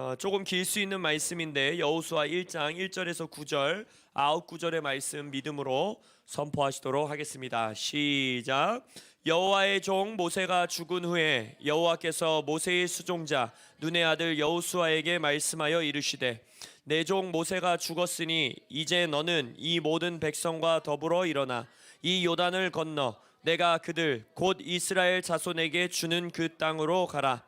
어, 조금 길 수 있는 말씀인데 여호수아 1장 1절에서 9절 아홉 구절의 말씀 믿음으로 선포하시도록 하겠습니다. 시작. 여호와의 종 모세가 죽은 후에 여호와께서 모세의 수종자 눈의 아들 여호수아에게 말씀하여 이르시되 내 종 모세가 죽었으니 이제 너는 이 모든 백성과 더불어 일어나 이 요단을 건너 내가 그들 곧 이스라엘 자손에게 주는 그 땅으로 가라.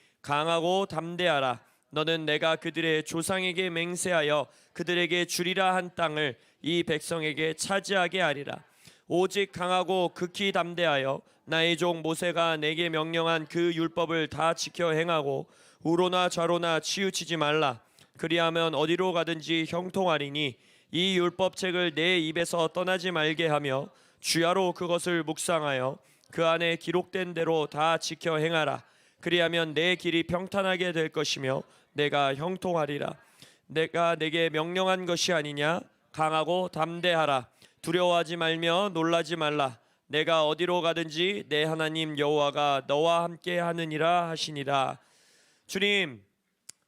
강하고 담대하라. 너는 내가 그들의 조상에게 맹세하여 그들에게 주리라 한 땅을 이 백성에게 차지하게 하리라. 오직 강하고 극히 담대하여 나의 종 모세가 내게 명령한 그 율법을 다 지켜 행하고 우로나 좌로나 치우치지 말라. 그리하면 어디로 가든지 형통하리니 이 율법책을 내 입에서 떠나지 말게 하며 주야로 그것을 묵상하여 그 안에 기록된 대로 다 지켜 행하라 그리하면 내 길이 평탄하게 될 것이며 내가 형통하리라. 내가 내게 명령한 것이 아니냐? 강하고 담대하라. 두려워하지 말며 놀라지 말라. 내가 어디로 가든지 내 하나님 여호와가 너와 함께 하느니라 하시니라. 주님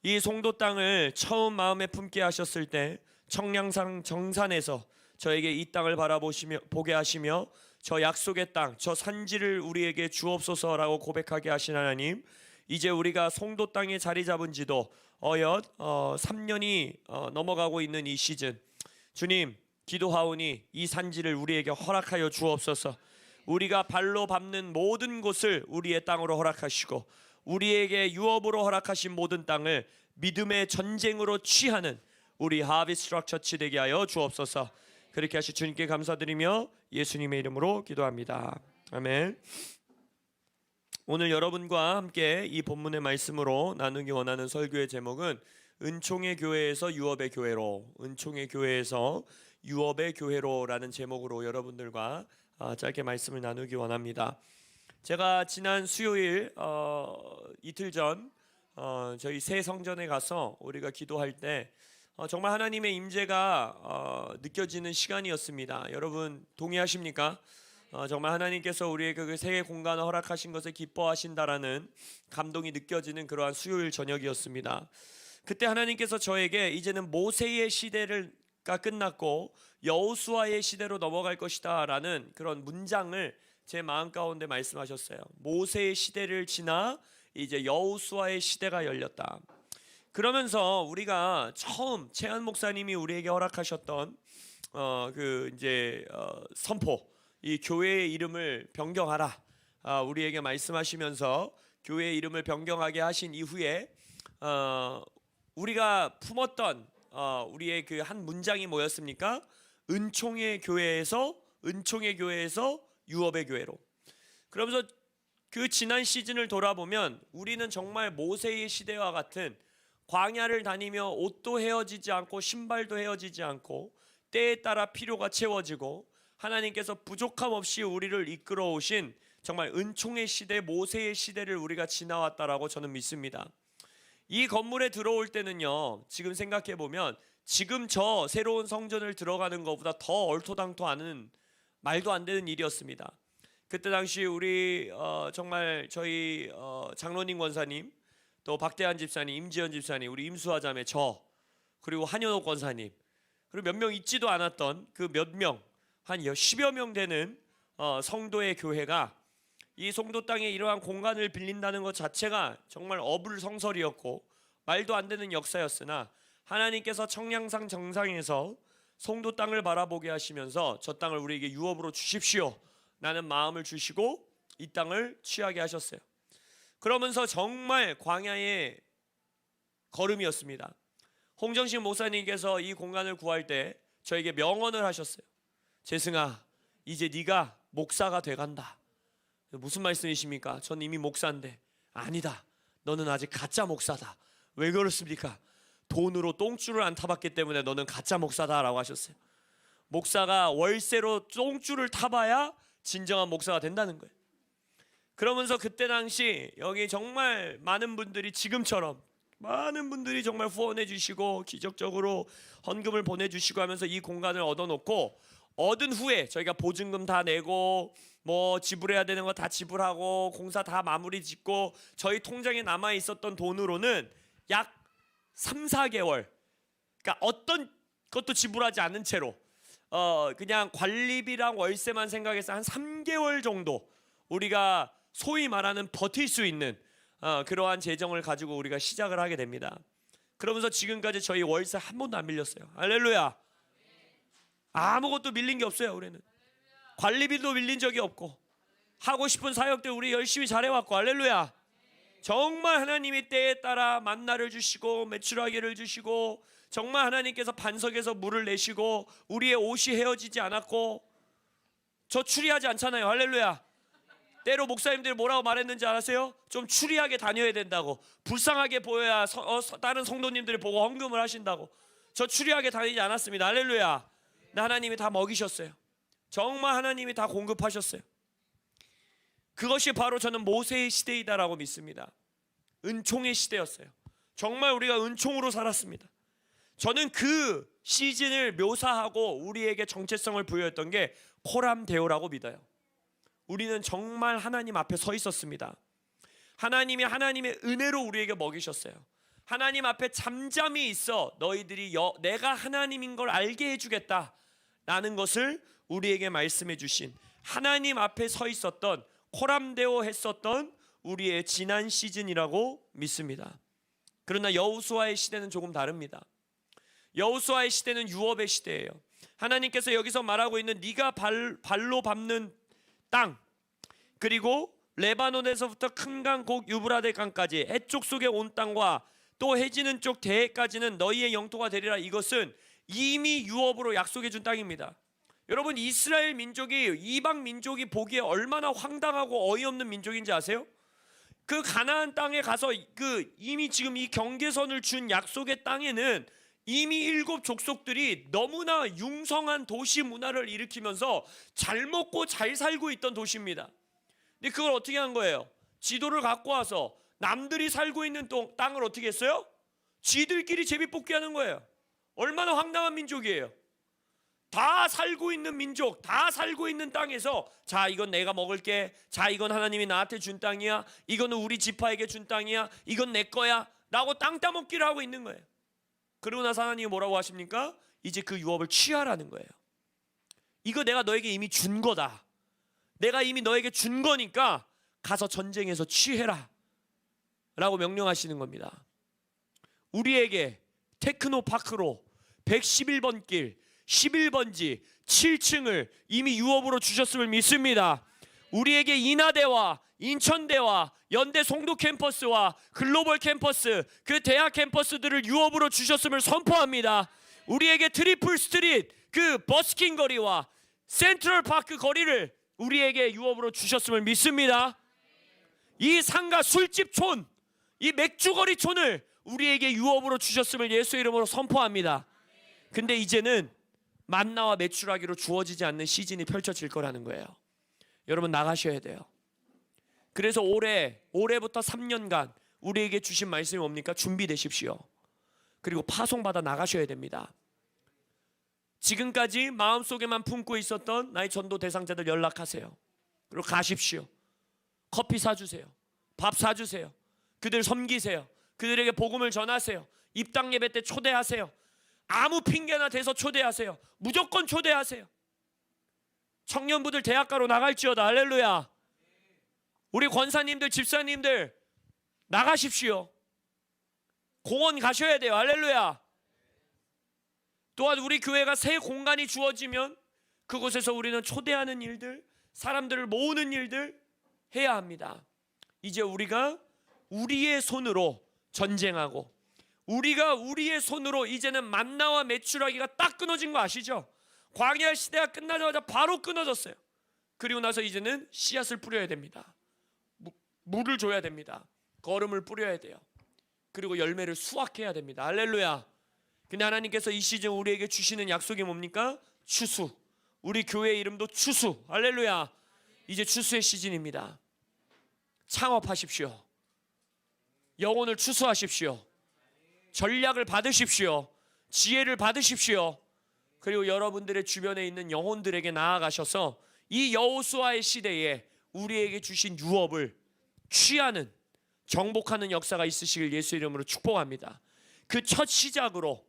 이 송도 땅을 처음 마음에 품게 하셨을 때 청량산 정산에서 저에게 이 땅을 바라보시며 보게 하시며 저 약속의 땅, 저 산지를 우리에게 주옵소서라고 고백하게 하신 하나님. 이제 우리가 송도 땅에 자리 잡은 지도 어엿 어, 3년이 어, 넘어가고 있는 이 시즌. 주님, 기도하오니 이 산지를 우리에게 허락하여 주옵소서. 우리가 발로 밟는 모든 곳을 우리의 땅으로 허락하시고 우리에게 유업으로 허락하신 모든 땅을 믿음의 전쟁으로 취하는 우리 하비스트럭 처치 되게 하여 주옵소서. 그렇게 하시 주님께 감사드리며 예수님의 이름으로 기도합니다. 아멘. 오늘 여러분과 함께 이 본문의 말씀으로 나누기 원하는 설교의 제목은 은총의 교회에서 유업의 교회로 은총의 교회에서 유업의 교회로라는 제목으로 여러분들과 아, 짧게 말씀을 나누기 원합니다. 제가 지난 수요일 어, 이틀 전 어, 저희 새 성전에 가서 우리가 기도할 때 어, 정말 하나님의 임재가 어, 느껴지는 시간이었습니다. 여러분 동의하십니까? 어, 정말 하나님께서 우리에게 그 세계 공간을 허락하신 것을 기뻐하신다라는 감동이 느껴지는 그러한 수요일 저녁이었습니다. 그때 하나님께서 저에게 이제는 모세의 시대가 끝났고 여호수아의 시대로 넘어갈 것이다라는 그런 문장을 제 마음 가운데 말씀하셨어요. 모세의 시대를 지나 이제 여호수아의 시대가 열렸다. 그러면서 우리가 처음 최한 목사님이 우리에게 허락하셨던 어 그 이제 어 선포 이 교회의 이름을 변경하라 아, 우리에게 말씀하시면서 교회의 이름을 변경하게 하신 이후에 어 우리가 품었던 어 우리의 그 한 문장이 뭐였습니까? 은총의 교회에서 은총의 교회에서 유업의 교회로. 그러면서 그 지난 시즌을 돌아보면 우리는 정말 모세의 시대와 같은 광야를 다니며 옷도 헤어지지 않고 신발도 헤어지지 않고 때에 따라 필요가 채워지고 하나님께서 부족함 없이 우리를 이끌어 오신 정말 은총의 시대 모세의 시대를 우리가 지나왔다라고 저는 믿습니다. 이 건물에 들어올 때는요. 지금 생각해 보면 지금 저 새로운 성전을 들어가는 것보다 더 얼토당토하는 말도 안 되는 일이었습니다. 그때 당시 우리 어, 정말 저희 어, 장로님 권사님 또 박대한 집사님, 임지연 집사님, 우리 임수아 자매 저 그리고 한현옥 권사님 그리고 몇 명 있지도 않았던 그 몇 명 한 10여 명 되는 어, 성도의 교회가 이 송도 땅에 이러한 공간을 빌린다는 것 자체가 정말 어불성설이었고 말도 안 되는 역사였으나 하나님께서 청량산 정상에서 송도 땅을 바라보게 하시면서 저 땅을 우리에게 유업으로 주십시오. 라는 마음을 주시고 이 땅을 취하게 하셨어요. 그러면서 정말 광야의 걸음이었습니다. 홍정식 목사님께서 이 공간을 구할 때 저에게 명언을 하셨어요. 재승아, 이제 네가 목사가 돼간다. 무슨 말씀이십니까? 전 이미 목사인데 아니다. 너는 아직 가짜 목사다. 왜 그렇습니까? 돈으로 똥줄을 안 타봤기 때문에 너는 가짜 목사다라고 하셨어요. 목사가 월세로 똥줄을 타봐야 진정한 목사가 된다는 거예요. 그러면서 그때 당시 여기 정말 많은 분들이 지금처럼 많은 분들이 정말 후원해 주시고 기적적으로 헌금을 보내 주시고 하면서 이 공간을 얻어놓고 얻은 후에 저희가 보증금 다 내고 뭐 지불해야 되는 거 다 지불하고 공사 다 마무리 짓고 저희 통장에 남아 있었던 돈으로는 약 3, 4개월. 그러니까 어떤 것도 지불하지 않은 채로 어 그냥 관리비랑 월세만 생각해서 한 3개월 정도 우리가 소위 말하는 버틸 수 있는 어, 그러한 재정을 가지고 우리가 시작을 하게 됩니다. 그러면서 지금까지 저희 월세 한 번도 안 밀렸어요. 할렐루야. 아무것도 밀린 게 없어요. 우리는 관리비도 밀린 적이 없고 하고 싶은 사역들 우리 열심히 잘해왔고 할렐루야. 정말 하나님이 때에 따라 만나를 주시고 매출하기를 주시고 정말 하나님께서 반석에서 물을 내시고 우리의 옷이 헤어지지 않았고 저 추리하지 않잖아요. 할렐루야. 때로 목사님들이 뭐라고 말했는지 아세요? 좀 추리하게 다녀야 된다고 불쌍하게 보여야 서- 어, 서- 다른 성도님들이 보고 헌금을 하신다고 저 추리하게 다니지 않았습니다. 할렐루야. 나 하나님이 다 먹이셨어요. 정말 하나님이 다 공급하셨어요. 그것이 바로 저는 모세의 시대이다라고 믿습니다. 은총의 시대였어요. 정말 우리가 은총으로 살았습니다. 저는 그 시즌을 묘사하고 우리에게 정체성을 부여했던 게 코람데오라고 믿어요. 우리는 정말 하나님 앞에 서 있었습니다. 하나님이 하나님의 은혜로 우리에게 먹이셨어요. 하나님 앞에 잠잠히 있어 너희들이 여, 내가 하나님인 걸 알게 해주겠다 라는 것을 우리에게 말씀해 주신 하나님 앞에 서 있었던 코람데오 했었던 우리의 지난 시즌이라고 믿습니다. 그러나 여우수아의 시대는 조금 다릅니다. 여우수아의 시대는 유업의 시대예요. 하나님께서 여기서 말하고 있는 네가 발, 발로 밟는 땅 그리고 레바논에서부터 큰 강 곡 유브라데 강까지 해쪽 속에 온 땅과 또 해지는 쪽 대해까지는 너희의 영토가 되리라 이것은 이미 유업으로 약속해 준 땅입니다. 여러분 이스라엘 민족이 이방 민족이 보기에 얼마나 황당하고 어이없는 민족인지 아세요? 그 가나안 땅에 가서 그 이미 지금 이 경계선을 준 약속의 땅에는 이미 일곱 족속들이 너무나 융성한 도시 문화를 일으키면서 잘 먹고 잘 살고 있던 도시입니다. 근데 그걸 어떻게 한 거예요? 지도를 갖고 와서 남들이 살고 있는 똥- 땅을 어떻게 했어요? 지들끼리 제비뽑기 하는 거예요. 얼마나 황당한 민족이에요. 다 살고 있는 민족, 다 살고 있는 땅에서 자 이건 내가 먹을게, 자 이건 하나님이 나한테 준 땅이야, 이거는 우리 지파에게 준 땅이야, 이건 내 거야라고 땅 따먹기를 하고 있는 거예요. 그러고 나서 하나님이 뭐라고 하십니까? 이제 그 유업을 취하라는 거예요. 이거 내가 너에게 이미 준 거다. 내가 이미 너에게 준 거니까 가서 전쟁에서 취해라. 라고 명령하시는 겁니다. 우리에게 테크노 파크로 111번 길 11번지 7층을 이미 유업으로 주셨음을 믿습니다. 우리에게 인하대와 인천대와 연대 송도 캠퍼스와 글로벌 캠퍼스 그 대학 캠퍼스들을 유업으로 주셨음을 선포합니다. 우리에게 트리플 스트릿 그 버스킹 거리와 센트럴 파크 거리를 우리에게 유업으로 주셨음을 믿습니다. 이 상가 술집촌 이 맥주거리촌을 우리에게 유업으로 주셨음을 예수 이름으로 선포합니다. 근데 이제는 만나와 매출하기로 주어지지 않는 시즌이 펼쳐질 거라는 거예요. 여러분 나가셔야 돼요. 그래서 올해 올해부터 3년간 우리에게 주신 말씀이 뭡니까? 준비되십시오. 그리고 파송받아 나가셔야 됩니다. 지금까지 마음속에만 품고 있었던 나의 전도 대상자들 연락하세요. 그리고 가십시오. 커피 사주세요. 밥 사주세요. 그들 섬기세요. 그들에게 복음을 전하세요. 입당 예배 때 초대하세요. 아무 핑계나 대서 초대하세요. 무조건 초대하세요. 청년부들 대학가로 나갈지어다. 할렐루야. 우리 권사님들, 집사님들 나가십시오. 공원 가셔야 돼요. 할렐루야. 또한 우리 교회가 새 공간이 주어지면 그곳에서 우리는 초대하는 일들, 사람들을 모으는 일들 해야 합니다. 이제 우리가 우리의 손으로 전쟁하고 우리가 우리의 손으로 이제는 만나와 매출하기가 딱 끊어진 거 아시죠? 광야 시대가 끝나자마자 바로 끊어졌어요. 그리고 나서 이제는 씨앗을 뿌려야 됩니다. 무- 물을 줘야 됩니다. 거름을 뿌려야 돼요. 그리고 열매를 수확해야 됩니다. 할렐루야. 근데 하나님께서 이 시즌 우리에게 주시는 약속이 뭡니까? 추수. 우리 교회 이름도 추수. 할렐루야. 이제 추수의 시즌입니다. 창업하십시오. 영혼을 추수하십시오. 전략을 받으십시오. 지혜를 받으십시오. 그리고 여러분들의 주변에 있는 영혼들에게 나아가셔서 이 여호수아의 시대에 우리에게 주신 유업을 취하는 정복하는 역사가 있으시길 예수 이름으로 축복합니다. 그 첫 시작으로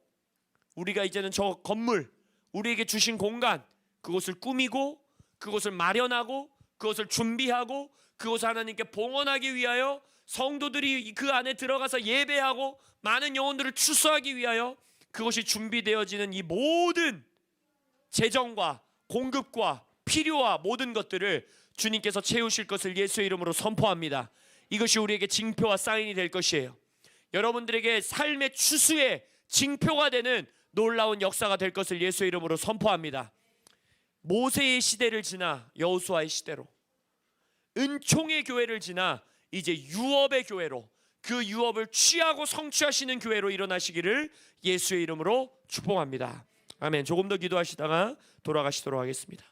우리가 이제는 저 건물 우리에게 주신 공간 그곳을 꾸미고 그곳을 마련하고 그것을 준비하고 그것을 하나님께 봉헌하기 위하여 성도들이 그 안에 들어가서 예배하고 많은 영혼들을 추수하기 위하여 그것이 준비되어지는 이 모든 재정과 공급과 필요와 모든 것들을 주님께서 채우실 것을 예수의 이름으로 선포합니다. 이것이 우리에게 징표와 사인이 될 것이에요. 여러분들에게 삶의 추수의 징표가 되는 놀라운 역사가 될 것을 예수의 이름으로 선포합니다. 모세의 시대를 지나 여호수아의 시대로 은총의 교회를 지나 이제 유업의 교회로 그 유업을 취하고 성취하시는 교회로 일어나시기를 예수의 이름으로 축복합니다. 아멘. 조금 더 기도하시다가 돌아가시도록 하겠습니다.